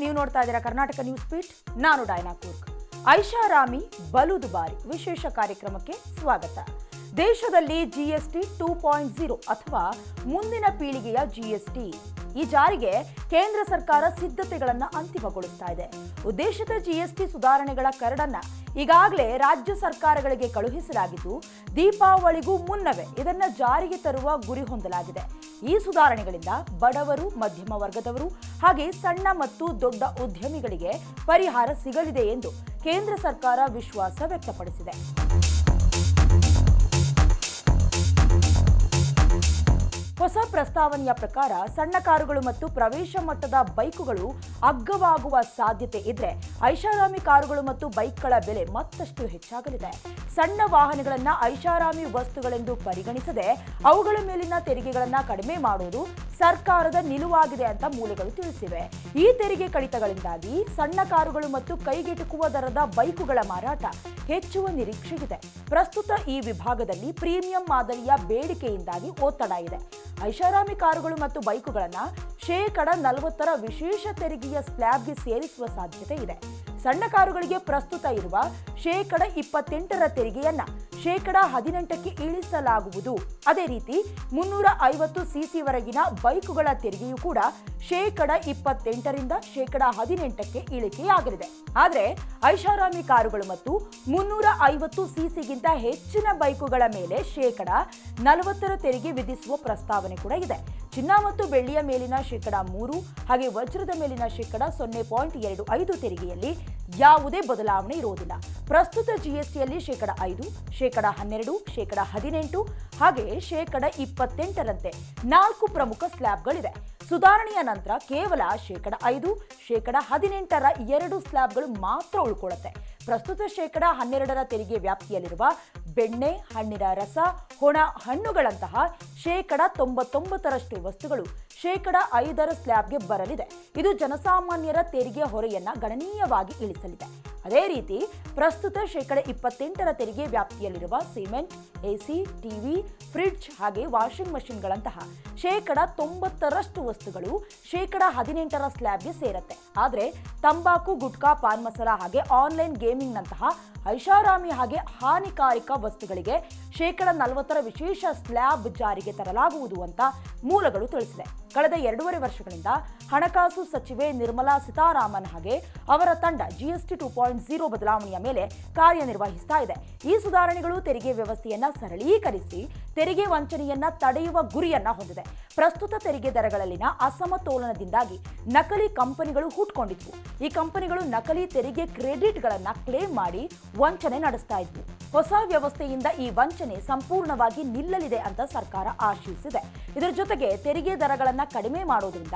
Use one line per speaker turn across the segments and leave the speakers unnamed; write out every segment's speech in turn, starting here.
ನೀವು ನೋಡ್ತಾ ಇದ್ದೀರಾ ಕರ್ನಾಟಕ ನ್ಯೂಸ್ ಪೀಟ್ ನಾನು ಡೈನಾ ಕೂರ್ಕ್. ಐಷಾರಾಮಿ ಬಲು ದುಬಾರಿ ವಿಶೇಷ ಕಾರ್ಯಕ್ರಮಕ್ಕೆ ಸ್ವಾಗತ. ದೇಶದಲ್ಲಿ ಜಿಎಸ್ಟಿ ಟೂ ಪಾಯಿಂಟ್ ಜೀರೋ ಅಥವಾ ಮುಂದಿನ ಪೀಳಿಗೆಯ ಜಿಎಸ್ಟಿ ಈ ಜಾರಿಗೆ ಕೇಂದ್ರ ಸರ್ಕಾರ ಸಿದ್ಧತೆಗಳನ್ನು ಅಂತಿಮಗೊಳಿಸ್ತಾ ಇದೆ. ಉದ್ದೇಶಿತ ಜಿಎಸ್ಟಿ ಸುಧಾರಣೆಗಳ ಕರಡನ್ನ ಈಗಾಗಲೇ ರಾಜ್ಯ ಸರ್ಕಾರಗಳಿಗೆ ಕಳುಹಿಸಲಾಗಿದ್ದು, ದೀಪಾವಳಿಗೂ ಮುನ್ನವೇ ಇದನ್ನ ಜಾರಿಗೆ ತರುವ ಗುರಿ ಹೊಂದಲಾಗಿದೆ. ಈ ಸುಧಾರಣೆಗಳಿಂದ ಬಡವರು, ಮಧ್ಯಮ ವರ್ಗದವರು ಹಾಗೆ ಸಣ್ಣ ಮತ್ತು ದೊಡ್ಡ ಉದ್ಯಮಿಗಳಿಗೆ ಪರಿಹಾರ ಸಿಗಲಿದೆ ಎಂದು ಕೇಂದ್ರ ಸರ್ಕಾರ ವಿಶ್ವಾಸ ವ್ಯಕ್ತಪಡಿಸಿದೆ. ಹೊಸ ಪ್ರಸ್ತಾವನೆಯ ಪ್ರಕಾರ ಸಣ್ಣ ಕಾರುಗಳು ಮತ್ತು ಪ್ರವೇಶ ಮಟ್ಟದ ಬೈಕುಗಳು ಅಗ್ಗವಾಗುವ ಸಾಧ್ಯತೆ ಇದ್ರೆ ಐಷಾರಾಮಿ ಕಾರುಗಳು ಮತ್ತು ಬೈಕ್ಗಳ ಬೆಲೆ ಮತ್ತಷ್ಟು ಹೆಚ್ಚಾಗಲಿದೆ. ಸಣ್ಣ ವಾಹನಗಳನ್ನು ಐಷಾರಾಮಿ ವಸ್ತುಗಳೆಂದು ಪರಿಗಣಿಸದೆ ಅವುಗಳ ಮೇಲಿನ ತೆರಿಗೆಗಳನ್ನು ಕಡಿಮೆ ಮಾಡುವುದು ಸರ್ಕಾರದ ನಿಲುವಾಗಿದೆ ಅಂತ ಮೂಲಗಳು ತಿಳಿಸಿವೆ. ಈ ತೆರಿಗೆ ಕಡಿತಗಳಿಂದಾಗಿ ಸಣ್ಣ ಕಾರುಗಳು ಮತ್ತು ಕೈಗೆಟುಕುವ ದರದ ಬೈಕುಗಳ ಮಾರಾಟ ಹೆಚ್ಚುವ ನಿರೀಕ್ಷೆಯಿದೆ ಪ್ರಸ್ತುತ ಈ ವಿಭಾಗದಲ್ಲಿ ಪ್ರೀಮಿಯಂ ಮಾದರಿಯ ಬೇಡಿಕೆಯಿಂದಾಗಿ ಒತ್ತಡ ಇದೆ. ಐಷಾರಾಮಿ ಕಾರುಗಳು ಮತ್ತು ಬೈಕುಗಳನ್ನು ಶೇಕಡ ನಲವತ್ತರ ವಿಶೇಷ ತೆರಿಗೆಯ ಸ್ಲ್ಯಾಬ್ಗೆ ಸೇರಿಸುವ ಸಾಧ್ಯತೆ ಇದೆ. ಸಣ್ಣ ಕಾರುಗಳಿಗೆ ಪ್ರಸ್ತುತ ಇರುವ ಶೇಕಡ ಇಪ್ಪತ್ತೆಂಟರ ತೆರಿಗೆಯನ್ನ ಶೇಕಡ ಹದಿನೆಂಟಕ್ಕೆ ಇಳಿಸಲಾಗುವುದು. ಅದೇ ರೀತಿ ಮುನ್ನೂರ ಐವತ್ತು ಸಿಸಿವರೆಗಿನ ಬೈಕುಗಳ ತೆರಿಗೆಯೂ ಕೂಡ ಶೇಕಡ ಇಪ್ಪತ್ತೆಂಟರಿಂದ ಶೇಕಡ ಹದಿನೆಂಟಕ್ಕೆ ಇಳಿಕೆಯಾಗಲಿದೆ. ಆದರೆ ಐಷಾರಾಮಿ ಕಾರುಗಳು ಮತ್ತು ಮುನ್ನೂರ ಐವತ್ತು ಸಿಸಿಗಿಂತ ಹೆಚ್ಚಿನ ಬೈಕುಗಳ ಮೇಲೆ ಶೇಕಡ ನಲವತ್ತರ ತೆರಿಗೆ ವಿಧಿಸುವ ಪ್ರಸ್ತಾವನೆ ಕೂಡ ಇದೆ. ಚಿನ್ನ ಮತ್ತು ಬೆಳ್ಳಿಯ ಮೇಲಿನ ಶೇಕಡ ಮೂರು, ಹಾಗೆ ವಜ್ರದ ಮೇಲಿನ ಶೇಕಡ ಸೊನ್ನೆ ಪಾಯಿಂಟ್ ಎರಡು ಐದು ತೆರಿಗೆಯಲ್ಲಿ ಯಾವುದೇ ಬದಲಾವಣೆ ಇರುವುದಿಲ್ಲ. ಪ್ರಸ್ತುತ ಜಿಎಸ್ಟಿಯಲ್ಲಿ ಶೇಕಡ ಐದು, ಶೇಕಡ ಹನ್ನೆರಡು, ಶೇಕಡ ಹದಿನೆಂಟು ಹಾಗೆ ಶೇಕಡ ಇಪ್ಪತ್ತೆಂಟರಂತೆ ನಾಲ್ಕು ಪ್ರಮುಖ ಸ್ಲ್ಯಾಬ್ಗಳಿವೆ. ಸುಧಾರಣೆಯ ನಂತರ ಕೇವಲ ಶೇಕಡ ಐದು, ಶೇಕಡ ಹದಿನೆಂಟರ ಎರಡು ಸ್ಲ್ಯಾಬ್ಗಳು ಮಾತ್ರ ಉಳ್ಕೊಳ್ಳುತ್ತೆ. ಪ್ರಸ್ತುತ ಶೇಕಡ ಹನ್ನೆರಡರ ತೆರಿಗೆ ವ್ಯಾಪ್ತಿಯಲ್ಲಿರುವ ಬೆಣ್ಣೆ, ಹಣ್ಣಿನ ರಸ ಹೊಣ ಹಣ್ಣುಗಳಂತಹ ಶೇಕಡ ತೊಂಬತ್ತೊಂಬತ್ತರಷ್ಟು ವಸ್ತುಗಳು ಶೇಕಡ ಐದರ ಸ್ಲ್ಯಾಬ್ಗೆ ಬರಲಿದೆ. ಇದು ಜನಸಾಮಾನ್ಯರ ತೆರಿಗೆ ಹೊರೆಯನ್ನ ಗಣನೀಯವಾಗಿ ಇಳಿಸಲಿದೆ. ಅದೇ ರೀತಿ ಪ್ರಸ್ತುತ ಶೇಕಡ ಇಪ್ಪತ್ತೆಂಟರ ತೆರಿಗೆ ವ್ಯಾಪ್ತಿಯಲ್ಲಿರುವ ಸಿಮೆಂಟ್, ಎಸಿ, ಟಿವಿ, ಫ್ರಿಡ್ಜ್ ಹಾಗೆ ವಾಷಿಂಗ್ ಮಷಿನ್ಗಳಂತಹ ಶೇಕಡ ತೊಂಬತ್ತರಷ್ಟು ವಸ್ತುಗಳು ಶೇಕಡ ಹದಿನೆಂಟರ ಸ್ಲ್ಯಾಬ್ಗೆ ಸೇರುತ್ತೆ. ಆದರೆ ತಂಬಾಕು, ಗುಟ್ಕಾ, ಪಾನ್ ಮಸಾಲ ಹಾಗೆ ಆನ್ಲೈನ್ ಗೇಮಿಂಗ್ನಂತಹ ಐಷಾರಾಮಿ ಹಾಗೆ ಹಾನಿಕಾರಕ ವಸ್ತುಗಳಿಗೆ ಶೇಕಡ ನಲವತ್ತರ ವಿಶೇಷ ಸ್ಲ್ಯಾಬ್ ಜಾರಿಗೆ ತರಲಾಗುವುದು ಅಂತ ಮೂಲಗಳು ತಿಳಿಸಿದೆ. ಕಳೆದ ಎರಡೂವರೆ ವರ್ಷಗಳಿಂದ ಹಣಕಾಸು ಸಚಿವೆ ನಿರ್ಮಲಾ ಸೀತಾರಾಮನ್ ಹಾಗೆ ಅವರ ತಂಡ ಜಿಎಸ್ಟಿ ಟೂ ಪಾಯಿಂಟ್ ಜೀರೋ ಬದಲಾವಣೆಯ ಮೇಲೆ ಕಾರ್ಯನಿರ್ವಹಿಸ್ತಾ ಇದೆ. ಈ ಸುಧಾರಣೆಗಳು ತೆರಿಗೆ ವ್ಯವಸ್ಥೆಯನ್ನ ಸರಳೀಕರಿಸಿ, ತೆರಿಗೆ ವಂಚನೆಯನ್ನ ತಡೆಯುವ ಗುರಿಯನ್ನ ಹೊಂದಿದೆ. ಪ್ರಸ್ತುತ ತೆರಿಗೆ ದರಗಳಲ್ಲಿನ ಅಸಮತೋಲನದಿಂದಾಗಿ ನಕಲಿ ಕಂಪನಿಗಳು ಹುಟ್ಕೊಂಡಿದ್ವು. ಈ ಕಂಪನಿಗಳು ನಕಲಿ ತೆರಿಗೆ ಕ್ರೆಡಿಟ್ಗಳನ್ನ ಕ್ಲೇಮ್ ಮಾಡಿ ವಂಚನೆ ನಡೆಸ್ತಾ ಇದ್ವು. ಹೊಸ ವ್ಯವಸ್ಥೆಯಿಂದ ಈ ವಂಚನೆ ಸಂಪೂರ್ಣವಾಗಿ ನಿಲ್ಲಲಿದೆ ಅಂತ ಸರ್ಕಾರ ಆಶಿಸಿದೆ. ಇದರ ಜೊತೆಗೆ ತೆರಿಗೆ ದರಗಳನ್ನ ಕಡಿಮೆ ಮಾಡೋದ್ರಿಂದ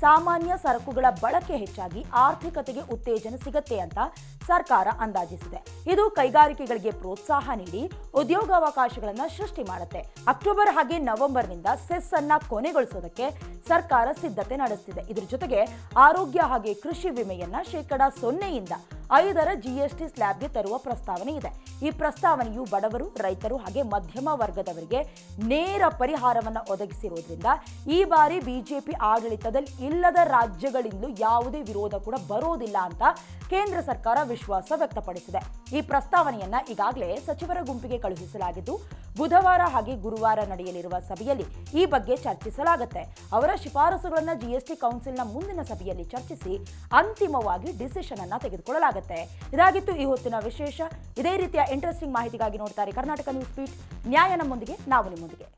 ಸಾಮಾನ್ಯ ಸರಕುಗಳ ಬಳಕೆ ಹೆಚ್ಚಾಗಿ ಆರ್ಥಿಕತೆಗೆ ಉತ್ತೇಜನ ಸಿಗತ್ತೆ ಅಂತ ಸರ್ಕಾರ ಅಂದಾಜಿಸಿದೆ. ಇದು ಕೈಗಾರಿಕೆಗಳಿಗೆ ಪ್ರೋತ್ಸಾಹ ನೀಡಿ ಉದ್ಯೋಗಾವಕಾಶಗಳನ್ನು ಸೃಷ್ಟಿ ಮಾಡುತ್ತೆ. ಅಕ್ಟೋಬರ್ ಹಾಗೆ ನವೆಂಬರ್ನಿಂದ ಸೆಸ್ ಅನ್ನ ಕೊನೆಗೊಳಿಸೋದಕ್ಕೆ ಸರ್ಕಾರ ಸಿದ್ಧತೆ ನಡೆಸುತ್ತಿದೆ ಇದರ ಜೊತೆಗೆ ಆರೋಗ್ಯ ಹಾಗೆ ಕೃಷಿ ವಿಮೆಯನ್ನ ಶೇಕಡಾ ಸೊನ್ನೆಯಿಂದ ಐದರ ಜಿಎಸ್ಟಿ ಸ್ಲ್ಯಾಬ್ಗೆ ತರುವ ಪ್ರಸ್ತಾವನೆ ಇದೆ. ಈ ಪ್ರಸ್ತಾವನೆಯು ಬಡವರು, ರೈತರು ಹಾಗೆ ಮಧ್ಯಮ ವರ್ಗದವರಿಗೆ ನೇರ ಪರಿಹಾರವನ್ನು ಒದಗಿಸಿರುವುದರಿಂದ ಈ ಬಾರಿ ಬಿಜೆಪಿ ಆಡಳಿತದಲ್ಲಿ ಇಲ್ಲದ ರಾಜ್ಯಗಳಿಂದಲೂ ಯಾವುದೇ ವಿರೋಧ ಕೂಡ ಬರೋದಿಲ್ಲ ಅಂತ ಕೇಂದ್ರ ಸರ್ಕಾರ ವಿಶ್ವಾಸ ವ್ಯಕ್ತಪಡಿಸಿದೆ. ಈ ಪ್ರಸ್ತಾವನೆಯನ್ನ ಈಗಾಗಲೇ ಸಚಿವರ ಗುಂಪಿಗೆ ಕಳುಹಿಸಲಾಗಿದ್ದು ಬುಧವಾರ ಹಾಗೆ ಗುರುವಾರ ನಡೆಯಲಿರುವ ಸಭೆಯಲ್ಲಿ ಈ ಬಗ್ಗೆ ಚರ್ಚಿಸಲಾಗುತ್ತೆ. ಅವರ ಶಿಫಾರಸುಗಳನ್ನು ಜಿಎಸ್ಟಿ ಕೌನ್ಸಿಲ್ನ ಮುಂದಿನ ಸಭೆಯಲ್ಲಿ ಚರ್ಚಿಸಿ ಅಂತಿಮವಾಗಿ ಡಿಸಿಷನ್ ಅನ್ನು ತೆಗೆದುಕೊಳ್ಳಲಾಗುತ್ತೆ. ಇದಾಗಿತ್ತು ಈ ಹೊತ್ತಿನ ವಿಶೇಷ. ಇದೇ ರೀತಿಯ ಇಂಟ್ರೆಸ್ಟಿಂಗ್ ಮಾಹಿತಿಗಾಗಿ ನೋಡ್ತಾರೆ ಕರ್ನಾಟಕ ನ್ಯೂಸ್ ಪೀಟ್ ನ್ಯಾಯ ನಮ್ಮೊಂದಿಗೆ, ನಾವು ನಿಮ್ಮೊಂದಿಗೆ.